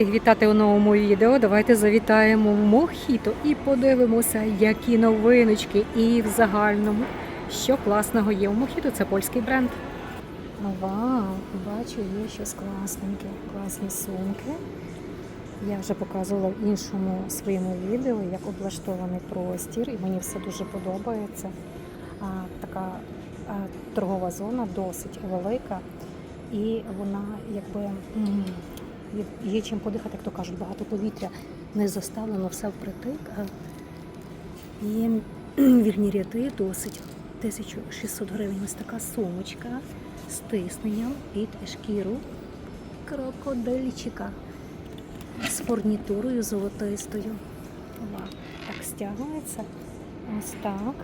Вітати у новому відео. Давайте завітаємо в Мохіто і подивимося, які новиночки і в загальному, що класного є. У Мохіто це польський бренд. Вау, бачу, є щось класненьке, класні сумки. Я вже показувала в іншому своєму відео, як облаштований простір, і мені все дуже подобається. А, така а, торгова зона досить велика, і вона якби є- чим подихати, як то кажуть, багато повітря не заставлено все впритик. А є вільні ряди досить 1600 гривень. Ось така сумочка з тисненням під шкіру крокодильчика з фурнітурою золотистою. Вау. Так стягується. Ось так.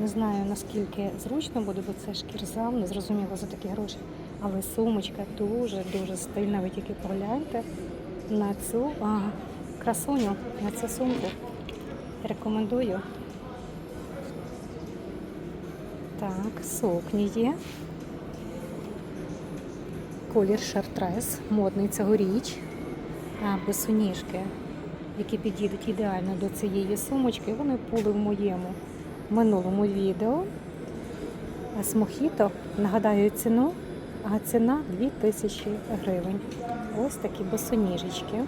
Не знаю наскільки зручно буде, бо це шкірзам, не зрозуміло за такі гроші. Але сумочка дуже-дуже стильна. Ви тільки погляньте на цю а, красуню, на цю сумку. Рекомендую. Так, сукні є. Колір шартрес, модний цьогоріч. А, босоніжки, які підійдуть ідеально до цієї сумочки, вони були в моєму минулому відео. З Мохіто, нагадаю ціну, а ціна 2000 гривень. Ось такі босоніжечки.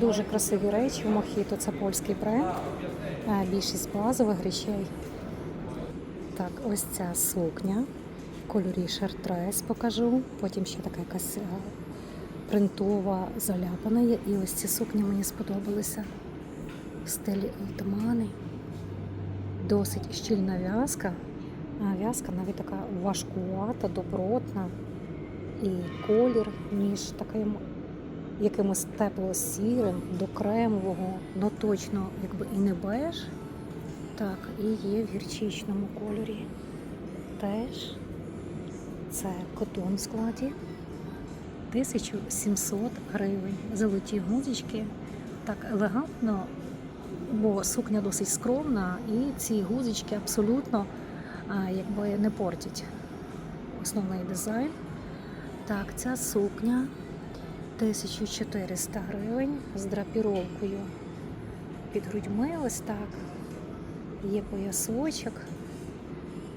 Дуже красиві речі в Мохіто, це польський бренд. Більшість базових речей. Так, ось ця сукня в кольорі шартрес покажу. Потім ще така якась принтова заляпана. І ось ці сукні мені сподобалися в стилі отамани. Досить щільна в'язка. В'язка навіть така важкувата, добротна. І колір між таким якимось тепло-сірим до кремового, ну точно якби і не беж. Так, і є в гірчичному кольорі. Теж це котон в складі. 1700 гривень. Золоті гузички. Так елегантно, бо сукня досить скромна, і ці гузички абсолютно якби не портять основний дизайн. Так, ця сукня 1400 гривень з драпіровкою під грудьми. Ось так. Є поясочок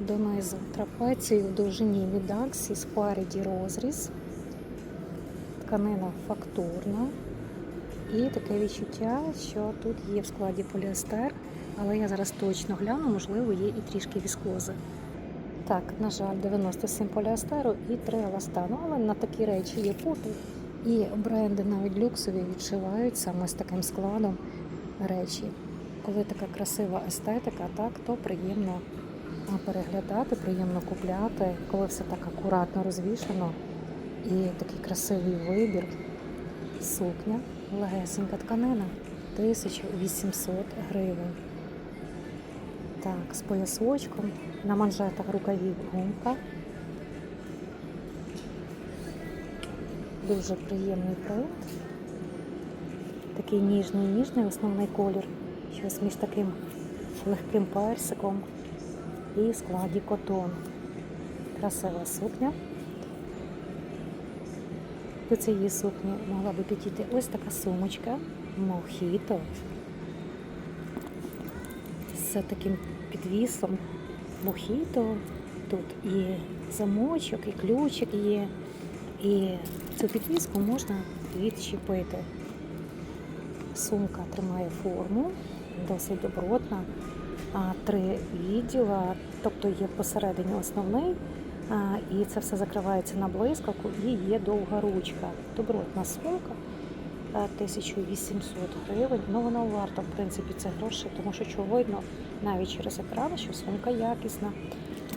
донизу трапецію в довжині від аксі спереді розріз. Тканина фактурна. І таке відчуття, що тут є в складі поліестер, але я зараз точно гляну, можливо, є і трішки віскози. Так, на жаль, 97 поліестеру і 3 еластану, але на такі речі є попит. І бренди навіть люксові відшивають саме з таким складом речі. Коли така красива естетика, так, то приємно переглядати, приємно купляти, коли все так акуратно розвішано і такий красивий вибір. Сукня, легесенька тканина, 1800 гривень. Так, з поясочком, на манжетах рукавів гумка. Дуже приємний принт. Такий ніжний, ніжний основний колір. Щось між таким легким персиком і в складі котон. Красива сукня. До цієї сукні могла би підійти ось така сумочка Мохіто з таким підвісом Мохіто. Тут і замочок, і ключик є, і цю підвіску можна відчепити. Сумка тримає форму, досить добротна. А, Три відділа, тобто є посередині основний, і це все закривається на блискавку і є довга ручка. Добротна сумка. А, 1800 гривень. Ну вона варта, в принципі, це гроші, тому що чого видно навіть через екран, що сумка якісна.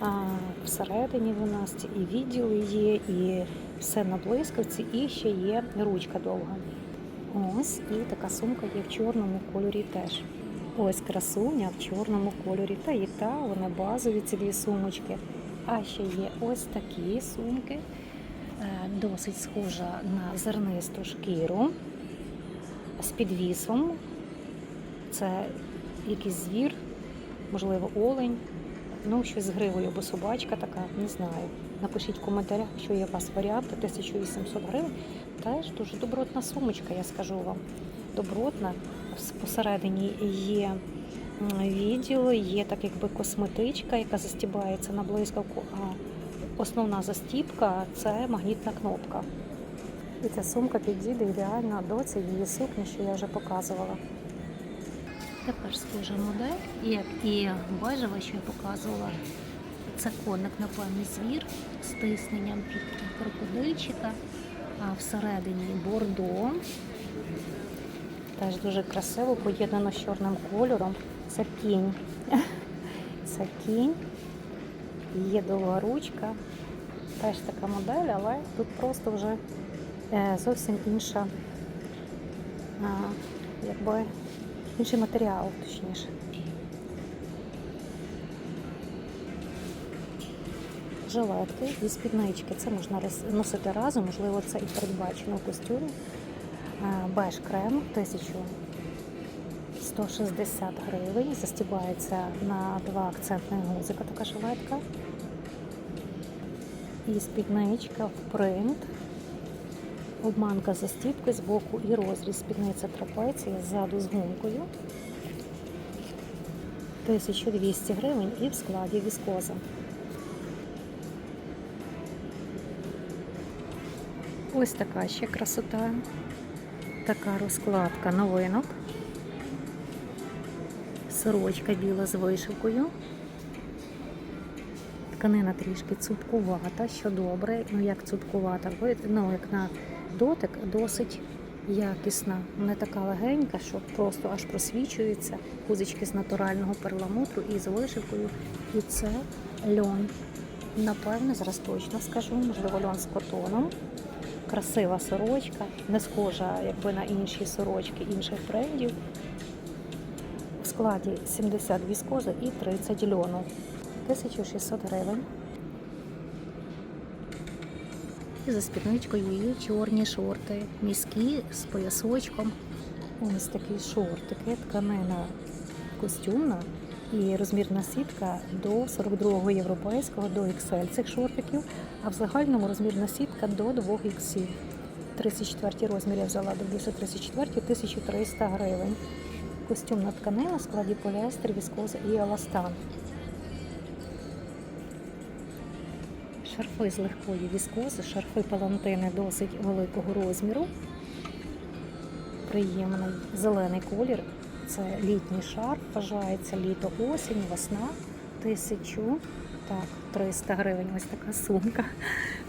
А всередині у нас і відділи є, і все на блискавці, і ще є ручка довга. Ось і така сумка є в чорному кольорі теж. Ось красуня в чорному кольорі. Та і та, вони базові ці дві сумочки. А ще є ось такі сумки, е, досить схожа на зернисту шкіру з підвісом. Це якийсь звір, можливо, олень. Ну, щось з гривою, бо собачка така, не знаю. Напишіть в коментарях, що є у вас варіанти 1800 гривень. Теж дуже добротна сумочка, я скажу вам. Добротна. Посередині є відділ, є так якби косметичка, яка застібається на блискавку, а основна застібка це магнітна кнопка. І ця сумка підійде ідеально до цієї сукні, що я вже показувала. Тепер схожа модель, як і бежева, що я показувала. Це коник, напевне, звір з тисненням під крокодильчика, а всередині бордо. Теж дуже красиво, поєднано з чорним кольором. Це кінь. Це кінь. Є довга ручка. Теж така модель, але тут просто вже зовсім інша, якби інший матеріал, точніше. Жилетки і спіднички. Це можна носити разом, можливо, це і передбачено в костюмі. Е, Беж крем 1160 гривень. Застібається на два акцентних гузика така жилетка. І спідничка в принт. Обманка застібки з боку і розріз спідниця трапеція ззаду з гумкою. 1200 гривень і в складі віскоза. Ось така ще красота. Така розкладка новинок. Сорочка біла з вишивкою. Тканина трішки цупкувата, що добре. Ну як цупкувата, ну як на дотик досить якісна. Не така легенька, що просто аж просвічується. Кузички з натурального перламутру і з вишивкою. І це льон. Напевне, зараз точно скажу, можливо, льон з котоном. Красива сорочка, не схожа якби на інші сорочки інших брендів. У складі 70 віскози і 30 льону. 1600 гривень. І за спідничкою є чорні шорти, міські з поясочком. Ось такі шортики, тканина костюмна і розмірна сітка до 42-го європейського до XL цих шортиків, а в загальному розмірна сітка до 2 XL. 34 розмір я взяла до 234 1300 гривень. Костюмна тканина в складі поліестер, віскоза і еластан. Шарфи з легкої віскози, шарфи палантини досить великого розміру. Приємний зелений колір. Це літній шарф, вважається літо, осінь, весна. Тисячу. Так, 300 гривень. Ось така сумка.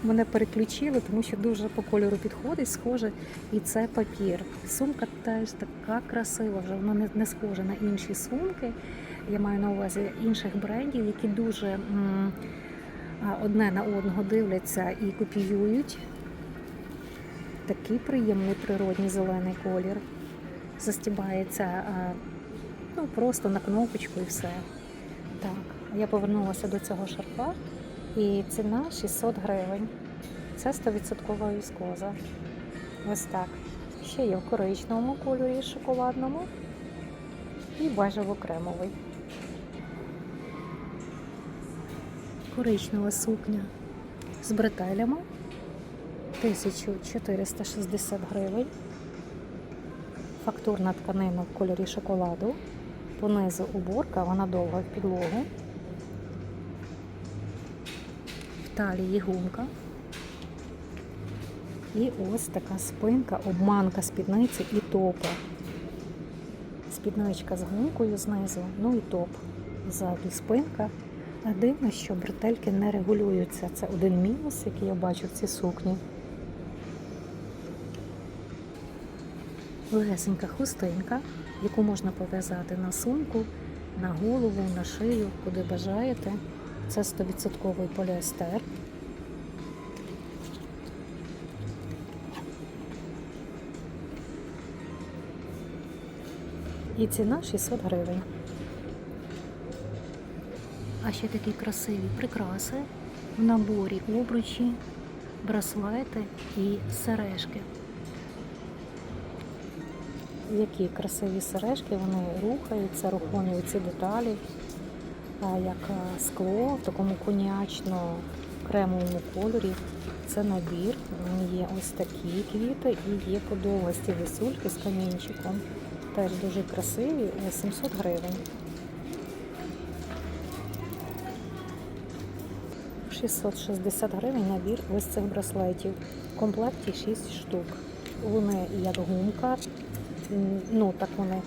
Мене переключили, тому що дуже по кольору підходить, схоже. І це папір. Сумка теж така красива, вже вона не, не схожа на інші сумки. Я маю на увазі інших брендів, які дуже м, одне на одного дивляться і копіюють. Такий приємний природній зелений колір. Застібається ну, просто на кнопочку і все. Так, я повернулася до цього шарфа і ціна 600 гривень. Це 100% віскоза. Ось так. Ще є в коричневому кольорі шоколадному і бежево-кремовий. Коричнева сукня з бретелями 1460 гривень. Фактурна тканина в кольорі шоколаду. Понизу уборка, вона довга в підлогу. В талії гумка. І ось така спинка, обманка спідниці і топа. Спідничка з гумкою знизу, ну і топ. Ззаду спинка. А дивно, що бретельки не регулюються. Це один мінус, який я бачу в цій сукні. Легесенька хустинка, яку можна пов'язати на сумку, на голову, на шию, куди бажаєте. Це 100% поліестер. І ціна 600 гривень. А ще такі красиві прикраси в наборі обручі, браслети і сережки. Які красиві сережки, вони рухаються, рухомі ці деталі, як скло в такому конячно-кремовому кольорі. це набір. Є ось такі квіти і є подовгості висульки з камінчиком. Теж дуже красиві, е, 700 гривень. 660 гривень набір ось цих браслетів. В комплекті 6 штук. Вони як гумка, ну так вони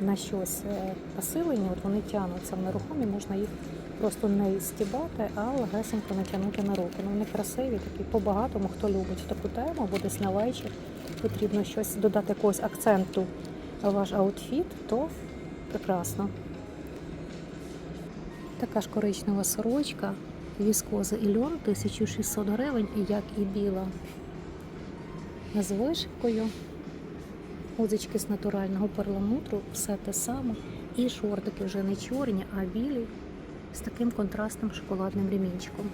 на щось е, посилені, от вони тягнуться в нерухомі, можна їх просто не стібати, а легесенько натягнути на руки. Ну, вони красиві, такі по-багатому, хто любить таку тему, або десь на вечір потрібно щось додати якогось акценту в ваш аутфіт, то прекрасно. Така ж коричнева сорочка, віскоза і льон 1600 гривень, як і біла. З вишивкою, гудзички з натурального перламутру, все те саме. І шортики вже не чорні, а білі з таким контрастним шоколадним ремінчиком.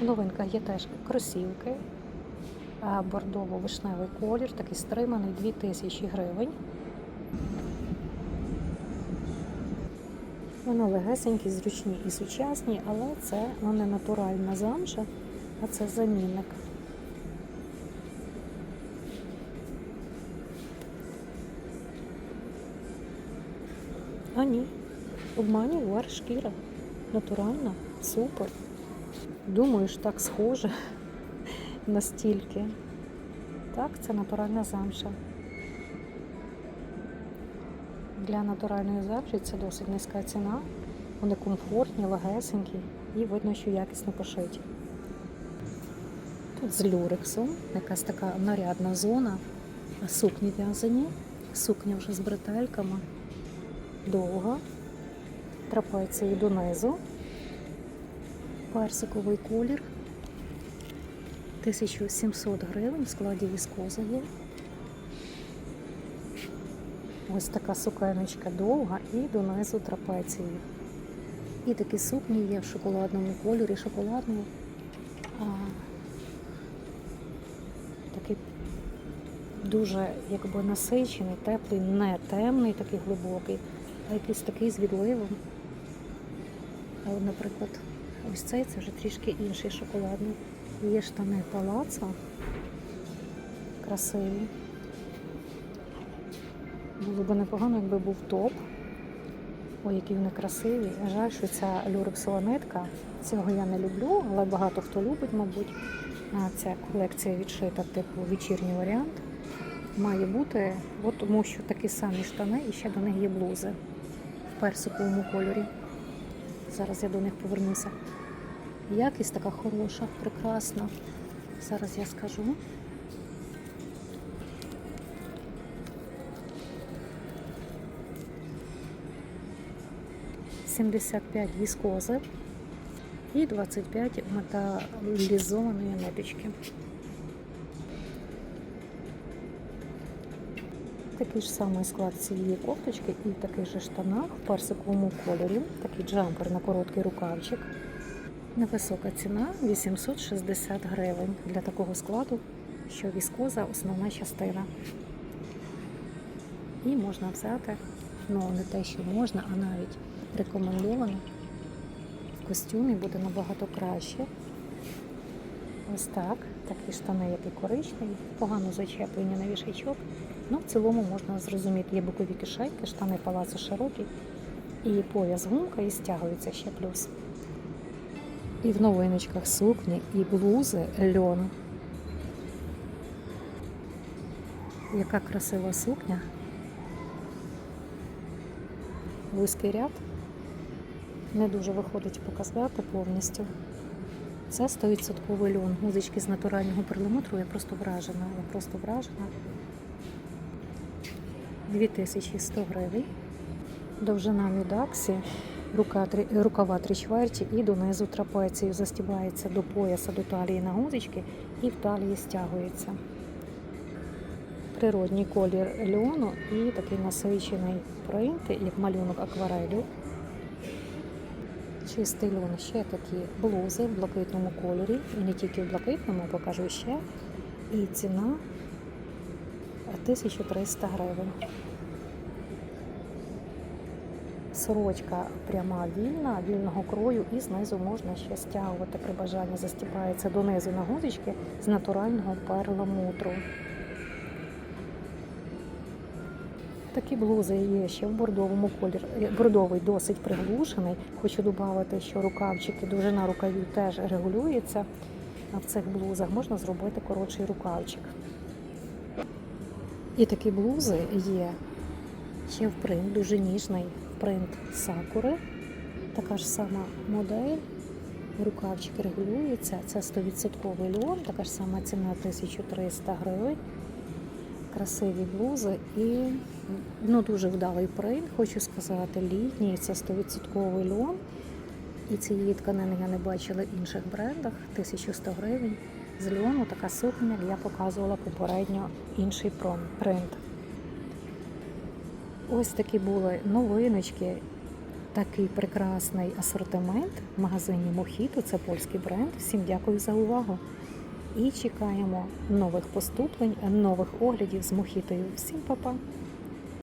В новинках є теж кросівки, бордово-вишневий колір, такий стриманий 2000 гривень. Вони легесенькі, зручні і сучасні, але це не натуральна замша, а це замінник. А ні, обманює вар шкіра. Натуральна, супер. Думаю, ж так схоже настільки. Так, це натуральна замша. Для натуральної замші це досить низька ціна. Вони комфортні, легесенькі і видно, що якісно пошиті. Тут з люрексом якась така нарядна зона, сукні в'язані, сукня вже з бретельками, довга, трапеції донизу, персиковий колір, 1700 гривень, в складі віскоза є. Ось така сукеночка довга і донизу трапеції. І такі сукні є в шоколадному кольорі, шоколадний, а, такий дуже якби насичений, теплий, не темний, такий глибокий, а якийсь такий з відливом. Наприклад, ось цей це вже трішки інший шоколадний. Є штани палаца, красиві. Було б непогано, якби був топ. Ой, які вони красиві. Жаль, що ця люрексова нитка. Цього я не люблю, але багато хто любить, мабуть. Ця колекція відшита, типу вечірній варіант. Має бути, от тому що такі самі штани і ще до них є блузи в персиковому кольорі. Зараз я до них повернуся. Якість така хороша, прекрасна. Зараз я скажу. Сімдесят п'ять віскози і 25 металізованої ниточки. Такий ж самий склад цієї кофточки і такий же штанах в персиковому кольорі. Такий джампер на короткий рукавчик. Невисока ціна 860 гривень для такого складу, що віскоза основна частина. І можна взяти, ну не те, що можна, а навіть рекомендовано. В костюмі буде набагато краще. Ось так. Такі штани, як і коричневі, погано зачеплені на вішачок. Ну, в цілому можна зрозуміти, є бокові кишеньки, штани палацу широкі, і пояс гумка, і стягується ще плюс. І в новиночках сукні, і блузи льон. Яка красива сукня. Вузький ряд. Не дуже виходить показати повністю. Це 100% льон. Гузички з натурального перламутру. Я просто вражена. Я просто вражена. 2100 гривень. Довжина мідаксі, рука, рукава три чверті і донизу трапецію застібається до пояса, до талії на гузички і в талії стягується. Природній колір льону і такий насичений принт, як малюнок акварелю. Чистий льон, ще такі блузи в блакитному кольорі, і не тільки в блакитному, покажу ще. І ціна 1300 гривень. Сорочка пряма вільна, вільного крою, і знизу можна ще стягувати при бажанні. Застібається донизу на гудочки з натурального перламутру. Такі блузи є ще в бордовому кольорі. Бордовий досить приглушений. Хочу додати, що рукавчики, довжина рукавів теж регулюється. В цих блузах можна зробити коротший рукавчик. І такі блузи є ще в принт, дуже ніжний принт сакури. Така ж сама модель. Рукавчик регулюється. Це 100% льон, така ж сама ціна 1300 гривень. Красиві блузи і ну, дуже вдалий принт, хочу сказати, літній. Це 100% льон. І цієї тканини я не бачила в інших брендах. 1100 гривень. З льону така сукня я показувала попередньо інший принт. Ось такі були новиночки. Такий прекрасний асортимент в магазині Мохіто. Це польський бренд. Всім дякую за увагу. І чекаємо нових поступлень, нових оглядів з Мохітою. Всім па-па!